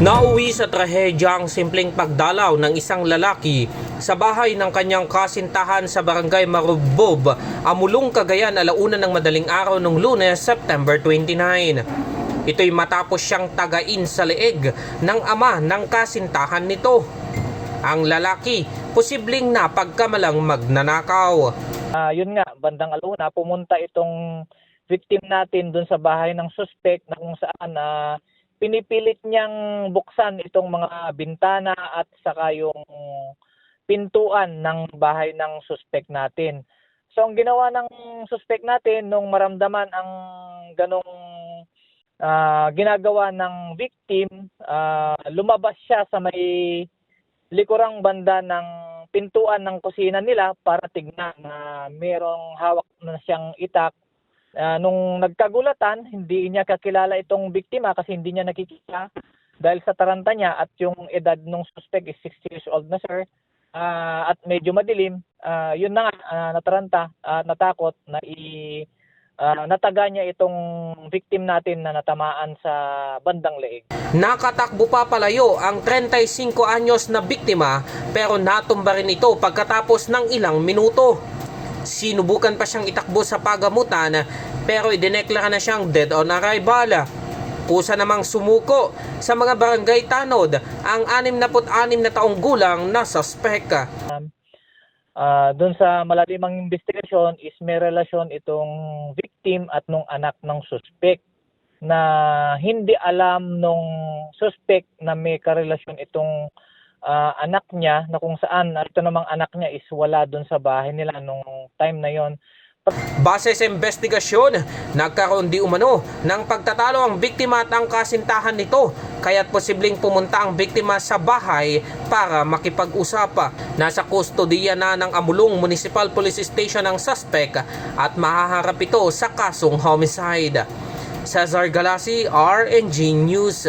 Nauwi sa trahedya ang simpleng pagdalaw ng isang lalaki sa bahay ng kanyang kasintahan sa barangay Marubob, Amulong, Cagayan, alauna ng madaling araw ng lunes, September 29. Ito'y matapos siyang tagain sa leeg ng ama ng kasintahan nito. Ang lalaki, posibleng napagkamalang magnanakaw. Ah, yun nga, bandang aluna, pumunta itong victim natin dun sa bahay ng suspect na kung saan na pinipilit niyang buksan itong mga bintana at saka yung pintuan ng bahay ng suspect natin. So ang ginawa ng suspect natin nung maramdaman ang ganong ah, ginagawa ng victim, ah, lumabas siya sa may likurang banda ng pintuan ng kusina nila para tignan na merong hawak na siyang itak. Ah, nung nagkagulatan, hindi niya kakilala itong biktima kasi hindi niya nakikita dahil sa taranta niya at yung edad ng suspect is 60 years old na sir. Ah, at medyo madilim, ah, yun na nga, ah, nataranta, at natakot na i ah, nataga niya itong victim natin na natamaan sa bandang leeg. Nakatakbo pa palayo ang 35 anyos na biktima pero natumba rin ito pagkatapos ng ilang minuto. Sinubukan pa siyang itakbo sa pagamutan pero idineklara na siyang dead on arrival. Kusa namang sumuko sa mga barangay tanod ang 66 na taong gulang na suspect. Ah, doon sa malalimang investigasyon is may relasyon itong victim at nung anak ng suspect na hindi alam nung suspect na may karelasyon itong ah, anak niya na kung saan ah, ito namang anak niya is wala doon sa bahay nila nung time na yon. Base sa investigasyon, nagkaroon di umano ng pagtatalo ang biktima at ang kasintahan nito kaya't posibleng pumunta ang biktima sa bahay para makipag-usap. Nasa kustodiya na ng Amulong Municipal Police Station ang suspect at mahaharap ito sa kasong homicide. Cesar Galasi, RNG News.